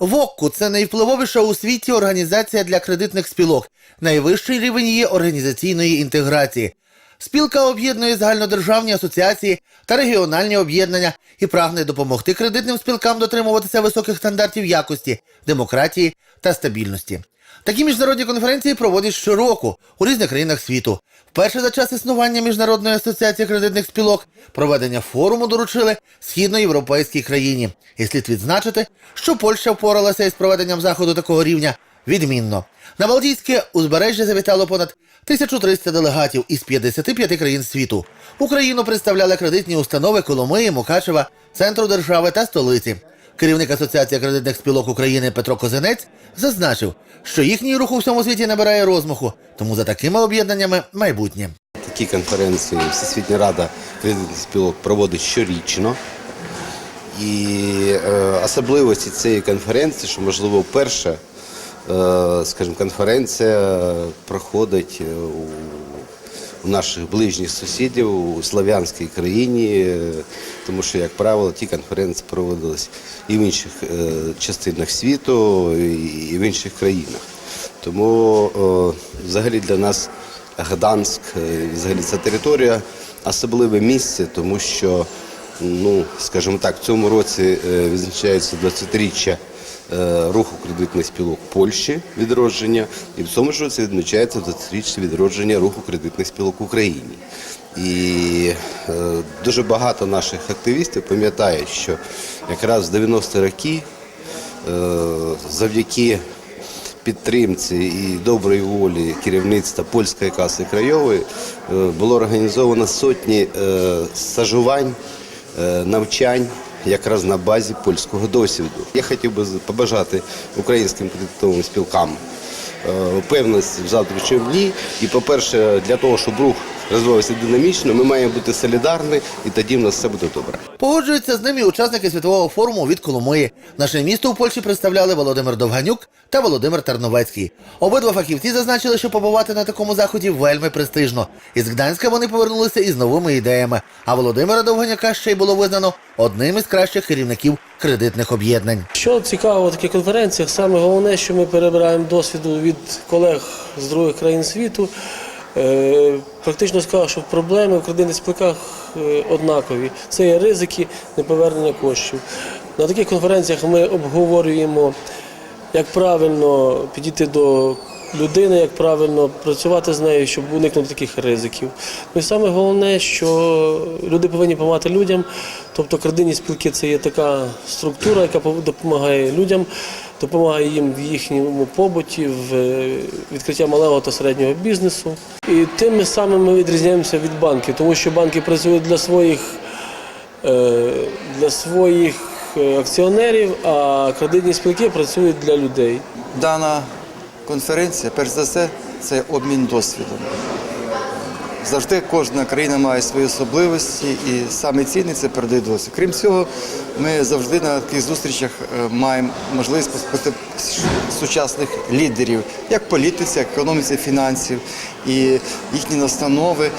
ВОККУ – це найвпливовіша у світі організація для кредитних спілок, найвищий рівень її організаційної інтеграції. Спілка об'єднує загальнодержавні асоціації та регіональні об'єднання і прагне допомогти кредитним спілкам дотримуватися високих стандартів якості, демократії та стабільності. Такі міжнародні конференції проводять щороку у різних країнах світу. Вперше за час існування Міжнародної асоціації кредитних спілок проведення форуму доручили східноєвропейській країні. І слід відзначити, що Польща впоралася із проведенням заходу такого рівня відмінно. На Балтійське узбережжя завітало понад 1300 делегатів із 55 країн світу. Україну представляли кредитні установи Коломиї, Мукачева, центру держави та столиці. Керівник Асоціації кредитних спілок України Петро Козинець зазначив, що їхній рух у всьому світі набирає розмаху, тому за такими об'єднаннями майбутнє. Такі конференції Всесвітня Рада кредитних спілок проводить щорічно. І е, особливості цієї конференції, що можливо вперше, е, скажімо, конференція проходить е, у, у наших ближніх сусідів у слав'янській країні, е, тому що, як правило, ті конференції проводились і в інших е, частинах світу, і, в інших країнах. Тому е, взагалі для нас Гданськ, взагалі ця територія особливе місце, тому що, ну, скажімо так, в цьому році відзначається 20-річчя е, руху кредитних спілок Польщі відродження, і в цьому ж році відзначається 20-річчя відродження руху кредитних спілок в Україні. І е, дуже багато наших активістів пам'ятають, що якраз в 90-ті роки е, завдяки підтримці і доброї волі керівництва польської каси краєвої е, було організовано сотні е, стажувань, е, навчань якраз на базі польського досвіду. Я хотів би побажати українським кредитовим спілкам певності впевненості в завтрашньому дні. І, по-перше, для того, щоб рух розвивався динамічно, ми маємо бути солідарні, і тоді в нас все буде добре. Погоджуються з ними учасники світового форуму від Коломиї. Наше місто у Польщі представляли Володимир Довганюк та Володимир Тарновецький. Обидва фахівці зазначили, що побувати на такому заході вельми престижно. Із Гданська вони повернулися із новими ідеями. А Володимира Довганюка ще й було визнано одним із кращих керівників кредитних об'єднань. Що цікаво в таких конференціях, саме головне, що ми перебираємо досвіду від колег з других країн світу. Е, Практично сказав, що проблеми в кредитних спілках е, однакові. Це є ризики неповернення коштів. На таких конференціях ми обговорюємо, як правильно підійти до людини, як правильно працювати з нею, щоб уникнути таких ризиків. Ну і саме головне, що люди повинні допомагати людям. Тобто кредитні спілки це є така структура, яка допомагає людям, допомагає їм в їхньому побуті, в е, відкритті малого та середнього бізнесу. І тим самим ми відрізняємося від банків, тому що банки працюють для своїх е, для своїх е, акціонерів, а кредитні спілки працюють для людей. Дана конференція, перш за все, це обмін досвідом. Завжди кожна країна має свої особливості, і саме цінний це передає досвід. Крім цього, ми завжди на таких зустрічах е, маємо можливість поспити сучасних лідерів, як політиці, як економіці, фінансів. І їхні настанови,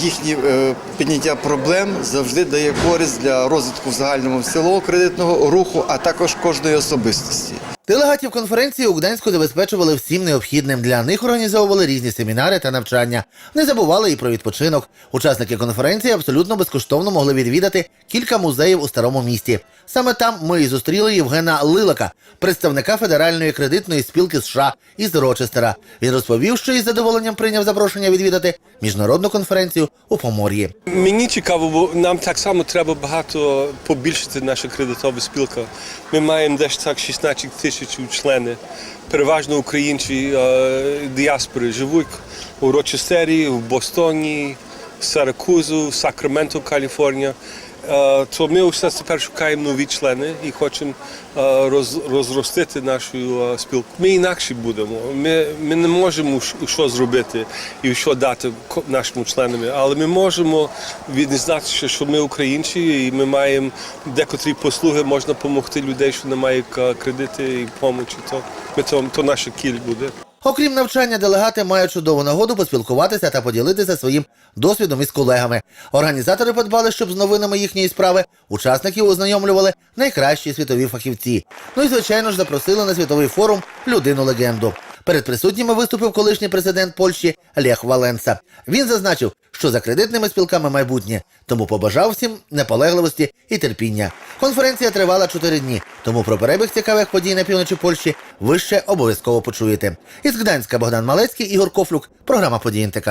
їхні е, підняття проблем завжди дає користь для розвитку загального силового кредитного руху, а також кожної особистості. Делегатів конференції у Гданську забезпечували всім необхідним. Для них організовували різні семінари та навчання. Не забували і про відпочинок. Учасники конференції абсолютно безкоштовно могли відвідати кілька музеїв у старому місті. Саме там ми і зустріли Євгена Лилака, представника Федеральної кредитної спілки США із Рочестера. Він розповів, що із задоволенням прийняв запрошення відвідати міжнародну конференцію у Помор'ї. Мені цікаво, бо нам так само треба багато побільшити наша кредитова спілка. Ми маємо десь так 16 тисяч членів, переважно українці е, діаспори живуть у Рочестері, в Бостоні, Саракузу, Сакраменто, Каліфорнія. То ми все тепер шукаємо нові члени і хочемо роз, розростити нашу спілку. Ми інакше будемо. Ми, ми не можемо що зробити і що дати нашим членам, але ми можемо відзначити, що ми українці, і ми маємо декотрі послуги, можна допомогти людей, що не мають кредити і допомоги. То, ми, то, то наша кіль буде. Окрім навчання, делегати мають чудову нагоду поспілкуватися та поділитися своїм досвідом із колегами. Організатори подбали, щоб з новинами їхньої справи учасників ознайомлювали найкращі світові фахівці. Ну і звичайно ж запросили на світовий форум людину легенду. Перед присутніми виступив колишній президент Польщі Лех Валенса. Він зазначив, що за кредитними спілками майбутнє, тому побажав всім наполегливості і терпіння. Конференція тривала чотири дні, тому про перебіг цікавих подій на півночі Польщі ви ще обов'язково почуєте. Із Гданська Богдан Малецький, Ігор Кофлюк, програма «Події НТК».